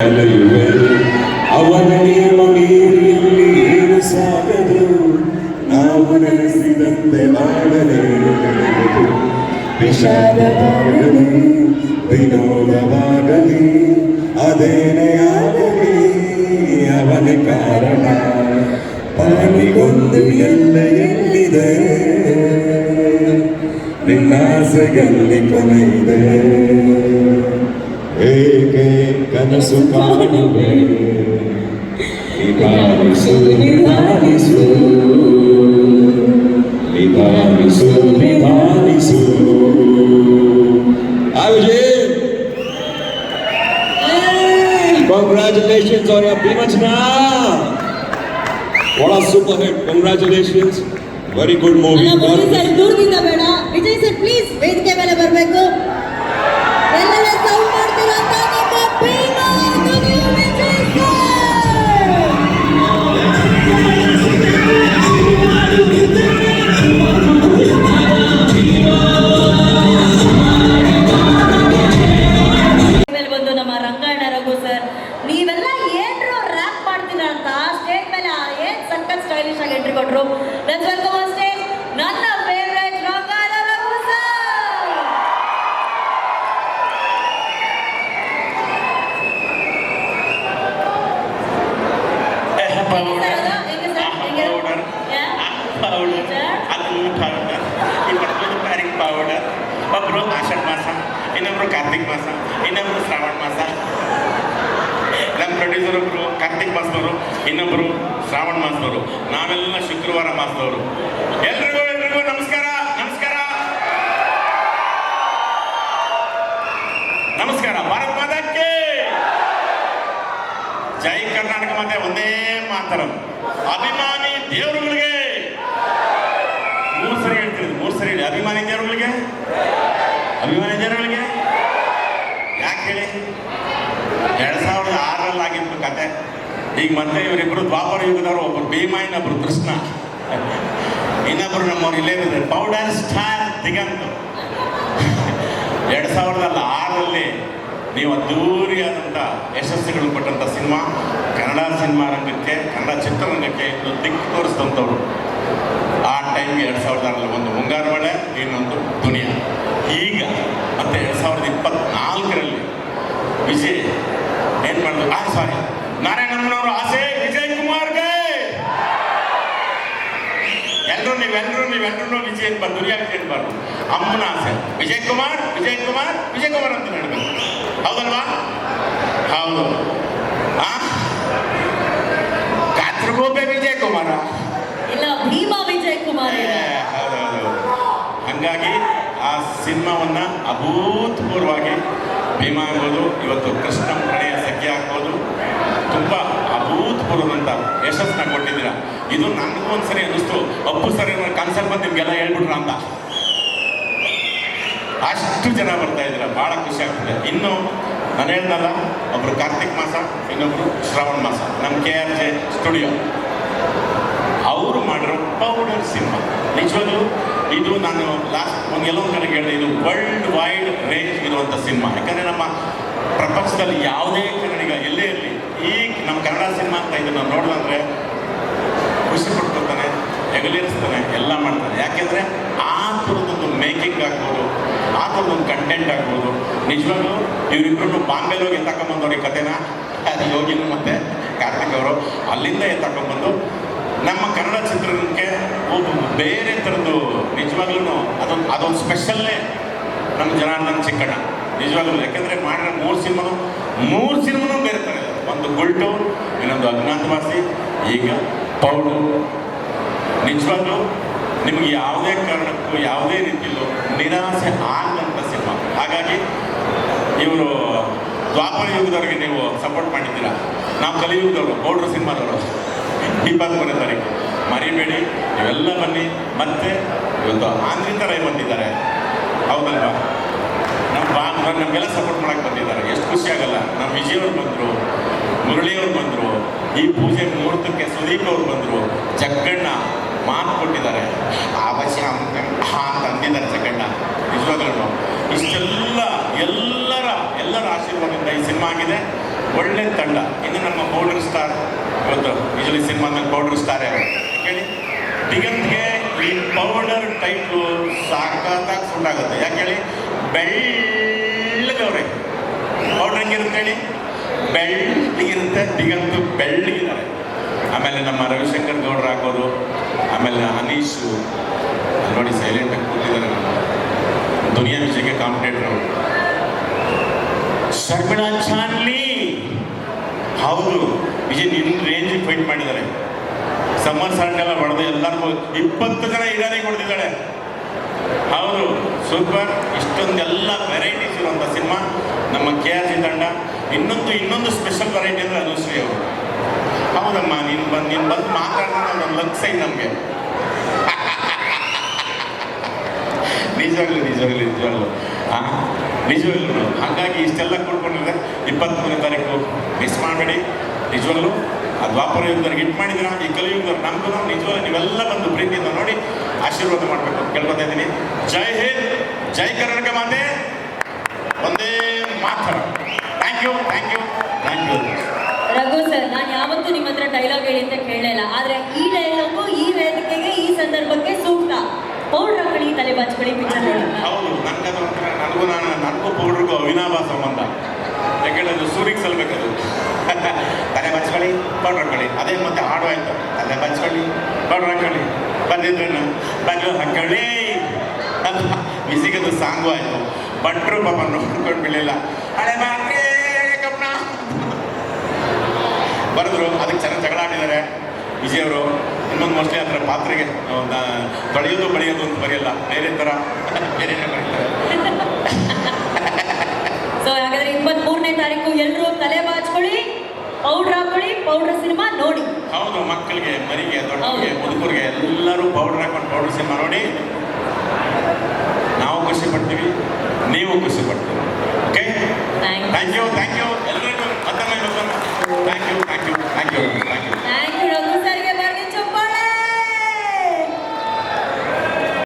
ಅಲೆಯುವೆ ಅವನ ನಿಯಮ ಮೀರಿ ಇಲ್ಲಿ ಏನು ಸಾಗದು ನಾವು ನೆನೆಸಿದಂತೆ ಮಾಡಲೇನು ನಡೆಯುವುದು ವಿಷಾದವಾಗಲಿ ವಿನೋದವಾಗಲಿ ಅದೇನೇ ಆಗಲಿ ಅವನೇ ಕಾರಣ ಪಾನಿಗೊಂದು ಎಲ್ಲ ಎಲ್ಲಿದೆ ನಿನ್ನಾಸೆಯಲ್ಲಿ ಕೊನೆ ಇದೆ ಹೇಗೆ ಕನಸು ಕಾಣುವೆ ನಿಧಾನಿಸು ನಿಧಾನಿಸು ನಿಧಾನಿಸು ನಿಧಾನಿಸು Abhijit! Congratulations on your Bhimachna! What a super hit! Congratulations! Very good movie. ಅಲ್ಲ, ವಿಜಯ್ ಸರ್ ದೂರದಿಂದ ಬೇಡ ವಿಜಯ್ ಸರ್ ಪ್ಲೀಸ್ ವೇದಿಕೆ ಮೇಲೆ ಬರಬೇಕು ಪೌಡರ್ ಇನ್ನೊಬ್ರು ಪ್ಯಾರಿಂಗ್ ಪೌಡರ್ ಒಬ್ಬರು ಆಷಾಢ ಮಾಸ ಇನ್ನೊಬ್ರು ಕಾರ್ತಿಕ್ ಮಾಸ ಇನ್ನೊಬ್ರು ಶ್ರಾವಣ ಮಾಸ ನಮ್ಮ ಪ್ರೊಡ್ಯೂಸರ್ ಒಬ್ರು ಕಾರ್ತಿಕ್ ಮಾಸದವರು ಇನ್ನೊಬ್ರು ಶ್ರಾವಣ ಮಾಸದವರು ನಾವೆಲ್ಲ ಶುಕ್ರವಾರ ಮಾಸದವರು ಎಲ್ರಿಗೂ ಎಲ್ರಿಗೂ ನಮಸ್ಕಾರ ನಮಸ್ಕಾರ ನಮಸ್ಕಾರ ಭಾರತ್ ಮಾತಾಕ್ಕೆ ಜೈ ಕರ್ನಾಟಕ ಮತ್ತೆ ಒಂದೇ ಮಾತರ ಅಭಿಮಾನಿ ದೇವರುಗಳಿಗೆ ಮೂರು ಸರಿ ಹೇಳ್ತೀರಿ ಮೂರು ಸರಿ ಹೇಳಿ ಅಭಿಮಾನಿ ದೇವರುಗಳಿಗೆ ಅಭಿಮಾನಿ ದೇವರುಗಳಿಗೆ ಯಾಕೆ ಹೇಳಿ ಎರಡ್ ಸಾವಿರದ ಆರರಲ್ಲಿ ಆಗಿತ್ತು ಕತೆ. ಈಗ ಮತ್ತೆ ಇವರಿಬ್ಬರು ದ್ವಾಪರ ಯುಗದವರು ಒಬ್ಬರು ಭೀಮ, ಇನ್ನೊಬ್ರು ಕೃಷ್ಣ. ಇನ್ನೊಬ್ರು ನಮ್ಮವ್ರು ಇಲ್ಲೇ ಪೌಡರ್ ಸ್ಟಾರ್ ದಿಗಂತ. ಎರಡು ಸಾವಿರದ ಆರರಲ್ಲಿ ನೀವು ಅದ್ದೂರಿಯಾದಂಥ ಯಶಸ್ಸುಗಳು ಕೊಟ್ಟಂಥ ಸಿನಿಮಾ, ಕನ್ನಡ ಸಿನಿಮಾ ರಂಗಕ್ಕೆ, ಕನ್ನಡ ಚಿತ್ರರಂಗಕ್ಕೆ ಇದು ದಿಕ್ಕು ತೋರಿಸಿದಂಥವ್ರು. ಆ ಟೈಮ್ಗೆ ಎರಡು ಸಾವಿರದ ಆರಲ್ಲಿ ಒಂದು ಮುಂಗಾರು ಮಳೆ ಇನ್ನೊಂದು ದುನಿಯಾ. ಈಗ ಮತ್ತೆ ಎರಡು ಸಾವಿರದ ಇಪ್ಪತ್ನಾಲ್ಕರಲ್ಲಿ ವಿಜಯ್ ಏನು ಮಾಡಿದ್ರು ಆ ಸಾರಿ ನಾರಾಯಣಮ್ಮನವರು ಆಸೆ ವಿಜಯ್ ಕುಮಾರ್ಗೆ ಎಲ್ಲರೂ ನೀವೆಲ್ಲರೂ ನೀವೆಲ್ಲರೂ ವಿಜಯ್ ಬಂದು ದುನಿಯಾ ವಿಜಯ್ ಬಾರ್ದು ಅಮ್ಮನ ಆಸೆ. ವಿಜಯ್ ಕುಮಾರ್ ವಿಜಯ್ ಕುಮಾರ್ ವಿಜಯ್ ಕುಮಾರ್ ಅಂತ ಹೇಳ್ಬೇಕು. ಹೌದಲ್ವಾ? ಹೌದು. ಆ? ಕಾತ್ರಗೋಬೆ ವಿಜಯ್ ಕುಮಾರ ಇಲ್ಲ ಭೀಮಾ ವಿಜಯ್ ಕುಮಾರ್. ಹೌದೌದು. ಹಂಗಾಗಿ ಆ ಸಿನಿಮಾವನ್ನ ಅಭೂತಪೂರ್ವವಾಗಿ ಭೀಮಾ ಎಂಬುದು ಇವತ್ತು ಕೃಷ್ಣ ಇದು ನನಗೂ ಒಂದ್ಸರಿ ಅನ್ನಿಸ್ತು. ಅಪ್ಪು ಸರ್ ಕನ್ಸಲ್ ಬಂದು ನಿಮ್ಗೆಲ್ಲ ಹೇಳ್ಬಿಟ್ರ ಅಂತ. ಅಷ್ಟು ಜನ ಬರ್ತಾ ಇದ್ದೀರಾ. ಭಾಳ ಖುಷಿ ಆಗ್ತದೆ. ಇನ್ನು ನಾನು ಹೇಳ್ದಲ್ಲ, ಒಬ್ರು ಕಾರ್ತಿಕ್ ಮಾಸ, ಇನ್ನೊಬ್ರು ಶ್ರಾವಣ ಮಾಸ. ನಮ್ಮ ಕೆ ಆರ್ ಜೆ ಸ್ಟುಡಿಯೋ. ಅವರು ಮಾಡಿರೋ ಪೌಡರ್ ಸಿನಿಮಾ. ನಿಜವಾಗ್ಲೂ ಇದು ನಾನು ಲಾಸ್ಟ್ ಒಂದು ಎಲ್ಲೊಂದು ಕಡೆ ಹೇಳಿದೆ, ಇದು ವರ್ಲ್ಡ್ ವೈಡ್ ರೇಂಜ್ ಇರುವಂಥ ಸಿನಿಮಾ. ಯಾಕಂದರೆ ನಮ್ಮ ಪ್ರಪಂಚದಲ್ಲಿ ಯಾವುದೇ ಕನ್ನಡಿಗ ಎಲ್ಲೇ ಇರಲಿ, ಈ ನಮ್ಮ ಕನ್ನಡ ಸಿನಿಮಾ ಅಂತ ಇದನ್ನು ನೋಡಿದ್ರೆ ಖುಷಿ ಪಡ್ಕೊತಾನೆ ಹೆಗಲೇರಿಸ್ತಾನೆ ಎಲ್ಲ ಮಾಡ್ತಾನೆ. ಯಾಕೆಂದರೆ ಆ ಥರದೊಂದು ಮೇಕಿಂಗ್ ಆಗ್ಬೋದು, ಆ ಥರದೊಂದು ಕಂಟೆಂಟ್ ಆಗ್ಬೋದು. ನಿಜವಾಗ್ಲೂ ಇವರಿಬ್ಬರು ಬಾಂಬೆಲಿ ಹೋಗಿ ಎತ್ತಕೊಂಬಂದವ್ರು ಈ ಕಥೆನ? ಅದು ಯೋಗಿನು ಮತ್ತು ಕಾರ್ತಿಕ್ ಅವರು ಅಲ್ಲಿಂದ ಎತ್ತಕೊಂಬಂದು ನಮ್ಮ ಕನ್ನಡ ಚಿತ್ರರಂಗಕ್ಕೆ ಒಬ್ಬ ಬೇರೆ ಥರದ್ದು ನಿಜವಾಗ್ಲೂ ಅದೊಂದು ಅದೊಂದು ಸ್ಪೆಷಲ್ಲೇ ನಮ್ಮ ಜನಾರ್ದನ್ ಚಿಕ್ಕಣ್ಣ. ನಿಜವಾಗ್ಲೂ ಯಾಕೆಂದರೆ ಮಾಡಿರೋ ಮೂರು ಸಿನಿಮಾನು ಮೂರು ಸಿನಿಮಾನು ಬೇರೆ ಥರ ಒಂದು ಗುಲ್ಟು, ಇನ್ನೊಂದು ಅಜ್ಞಾತವಾಸಿ, ಈಗ ಪೌಡರ್ ನಿಜವಾಗ್ಲೂ ನಿಮಗೆ ಯಾವುದೇ ಕಾರಣಕ್ಕೂ ಯಾವುದೇ ರೀತಿಯಲ್ಲೂ ನಿರಾಸೆ ಆಗದಂಥ ಸಿನಿಮಾ. ಹಾಗಾಗಿ ಇವರು ದ್ವಾಪರ ಯುಗದವರಿಗೆ ನೀವು ಸಪೋರ್ಟ್ ಮಾಡಿದ್ದೀರಾ? ನಾವು ಕಲಿಯುಗದವರು ಪೌಡ್ರ್ ಸಿನಿಮಾದವರು. ಇಪ್ಪತ್ತ್ಮೂರನೇ ತಾರೀಕು. ಮರಿಬೇಡಿ ಇವೆಲ್ಲ ಬನ್ನಿ. ಮತ್ತೆ ಇವತ್ತು ಆಂದ್ರಿತ ರೈ ಬಂದಿದ್ದಾರೆ. ಹೌದಲ್ವಾ? ನಮ್ಮ ಬಾ ನಮಗೆಲ್ಲ ಸಪೋರ್ಟ್ ಮಾಡಕ್ಕೆ ಬಂದಿದ್ದಾರೆ. ಎಷ್ಟು ಖುಷಿ ಆಗಲ್ಲ. ನಮ್ಮ ವಿಜಯವ್ರು ಬಂದರು, ಮುರಳಿಯವ್ರು ಬಂದರು, ಈ ಪೂಜೆ ಮುಹೂರ್ತಕ್ಕೆ ಸುದೀಪ್ ಅವ್ರು ಬಂದರು, ಜಗ್ಗಣ್ಣ ಮಾತು ಕೊಟ್ಟಿದ್ದಾರೆ. ಅವಶ್ಯ ಅಂತ ತಂದಿದ್ದಾರೆ ಜಗ್ಗಣ್ಣ. ನಿಜವಾಗ್ಲೂ ಇಷ್ಟೆಲ್ಲ ಎಲ್ಲರ ಎಲ್ಲರ ಆಶೀರ್ವಾದದಿಂದ ಈ ಸಿನಿಮಾ ಆಗಿದೆ. ಒಳ್ಳೆ ತಂಡ. ಇನ್ನು ನಮ್ಮ ಪೌಡರ್ ಸ್ಟಾರ್, ಇವತ್ತು ಯೂಶಲಿ ಸಿನಿಮಾದಲ್ಲಿ ಪೌಡರ್ ಸ್ಟಾರ್ ಹೇಳಿ. ದಿಗಂತ್ಗೆ ಈ ಪೌಡರ್ ಟೈಟ್ಲು ಸಾಕಾಗಿ ಸುಟ್ಟಾಗುತ್ತೆ ಯಾಕೆ ಹೇಳಿ? ಬೆಳ್ಳಗವ್ರೆ. ಪೌಡರ್ ಹೆಂಗಿರುತ್ತೆ ಹೇಳಿ? ಬೆಳ್ಳಗಿರುತ್ತೆ, ದಿಗಂತು ಬೆಳ್ಳಗಿದ್ದಾರೆ. ಆಮೇಲೆ ನಮ್ಮ ರವಿಶಂಕರ್ ಗೌಡ್ರು ಹಾಕೋದು, ಆಮೇಲೆ ಅನೀಶು. ನೋಡಿ ಸೈಲೆಂಟ್ ಆಗಿ ಕೂತಿದ್ದಾರೆ ದುನಿಯಾ ವಿಷಯಕ್ಕೆ ಕಾಂಪಿಟೇಟರ್ ಅವರು. ಶರ್ಮಿಳಾ ಚಾನ್ಲಿ ಹೌದು, ವಿಜಯ್ ನಿನ್ನ ರೇಂಜಿಗೆ ಫೈಟ್ ಮಾಡಿದ್ದಾರೆ. ಸಮ್ಮರ್ ಸಾಲ್ಟ್ ಎಲ್ಲ ಹೊಡೆದು ಎಲ್ಲರಿಗೂ ಇಪ್ಪತ್ತು ಜನ ಹೀರೋನಿಗೆ ಹೊಡೆದಿದ್ದಾಳೆ ಹೌದು ಸೂಪರ್. ಇಷ್ಟೊಂದೆಲ್ಲ ವೆರೈಟೀಸ್ ಇರುವಂಥ ಸಿನಿಮಾ ನಮ್ಮ ಕೆ ಆರ್ ಜಿ ತಂಡ ಇನ್ನೊಂದು ಇನ್ನೊಂದು ಸ್ಪೆಷಲ್ ವೆರೈಟಿ ಅಂದರೆ ಅನುಶ್ರೀ ಅವರು. ಹೌದಮ್ಮ ನೀನು ಬಂದು ನೀನು ಬಂದು ಮಾತಾಡೋಣ ಒಂದು ಲಕ್ಷ ನಮಗೆ. ನಿಜವಾಗ್ಲೂ ನಿಜವಾಗ್ಲೂ ನಿಜವಾಗ್ಲೂ. ಆ, ನಿಜವಾಗ್ಲೂ ಹಾಗಾಗಿ ಇಷ್ಟೆಲ್ಲ ಕೊಡ್ಕೊಂಡಿದೆ ಇಪ್ಪತ್ತ್ಮೂರನೇ ತಾರೀಕು ಮಿಸ್ ಮಾಡಬೇಡಿ. ನಿಜವಾಗ್ಲೂ. ಆ ದ್ವಾಪರ ಯುಗದವ್ರಿಗೆ ಹಿಟ್ ಮಾಡಿದ್ರ ಈ ಕಲಿಯುಗದವ್ರು ನಮಗೂ ನಿಜವಾಗಿ ನೀವೆಲ್ಲ ಬಂದು ಪ್ರೀತಿಯಿಂದ ನೋಡಿ ಆಶೀರ್ವಾದ ಮಾಡಬೇಕು. ಕೇಳ್ಕೊತಾ ಇದ್ದೀನಿ. ಜೈ ಹಿಂದ್ ಜೈ ಕರ್ನಾಟಕ ಮಾತೆ. ಒಂದೇ ಮಾತ್ರ thank you thank you thank you Raghu sir ನಾನು ಯಾವತ್ತೂ ನಿಮ್ಮ ಹತ್ರ ಡೈಲಾಗ್ ಹೇಳಿ ಅಂತ ಕೇಳಲಿಲ್ಲ ಆದ್ರೆ ಈ ಡೈಲಾಗು ಈ ವೇದಿಕೆಗೆ ಈ ಸಂದರ್ಭಕ್ಕೆ ಸೂಕ್ತ. ಪೌಡ್ರ್ ಹಾಕೊಳ್ಳಿ ತಲೆ ಬಾಚ್ಕೊಳ್ಳಿ ಪಿಕ್ಚರ್ ಹೌದು ನನಗದು ನನಗೂ ನಾನು ನನಗೂ ಪೌಡ್ರಿಗೂ ಅವಿನಾಭ ಸಂಬಂಧ. ಯಾಕೆಂದ್ರೆ ಅದು ಸೂರಿಗೆ ಸಲ್ಬೇಕದು ಬಚ್ಕೊಳ್ಳಿ ಪೌಡ್ರ್ ಹಾಕೊಳ್ಳಿ ಅದೇ ಮತ್ತೆ ಆಯ್ತು ಅಲ್ಲೇ ಬಚ್ಕೊಳ್ಳಿ ಪೌಡ್ರ್ ಹಾಕೊಳ್ಳಿ ಬಂದಿದ್ರೇನು ಬಂದು ಹಾಕೊಳ್ಳಿ ಬಿಸಿಗದು ಸಾಂಗು ಆಯ್ತು ಭಟ್ರು ಪಾಪ ನೋಡ್ಕೊಂಡು ಬಿಡಲಿಲ್ಲ ಹಳೆ ಬರೆದ್ರು ಅದಕ್ಕೆ ಚೆನ್ನಾಗಿ ಜಗಳ ಆಡಿದ್ದಾರೆ ವಿಜಯವರು ಇನ್ನೊಂದು ಮೋಸ್ಟ್ಲಿ ಅದರ ಪಾತ್ರೆಗೆ ಬಳಿಯೋದು ಬಳಿಯೋದು ಅಂತ ಬರೆಯಲ್ಲ ಬೇರೆ ಥರ ಬೇರೆನೇ ಬರೀತಾರೆ ಸೊ ಹಾಗಾದ್ರೆ ಇಪ್ಪತ್ತ್ ಮೂರನೇ ತಾರೀಕು ಎಲ್ಲರೂ ತಲೆ ಬಾಚ್ಕೊಳ್ಳಿ. ಪೌಡ್ರ್ ಹಾಕೊಳ್ಳಿ ಪೌಡ್ರ್ ಸಿನಿಮಾ ನೋಡಿ. ಹೌದು ಮಕ್ಕಳಿಗೆ ಮರಿಗೆ ದೊಡ್ಡವರಿಗೆ ಮುದುಕರಿಗೆ ಎಲ್ಲರೂ ಪೌಡರ್ ಹಾಕೊಂಡು ಪೌಡರ್ ಸಿನಿಮಾ ನೋಡಿ. ನಾವು ಖುಷಿ ಪಡ್ತೀವಿ ನೀವು ಖುಷಿ ಪಡ್ತೀವಿ okay. Thank you thank you ಎಲ್ಲರಿಗೂ ಮತ್ತೊಮ್ಮೆ thank you thank you thank you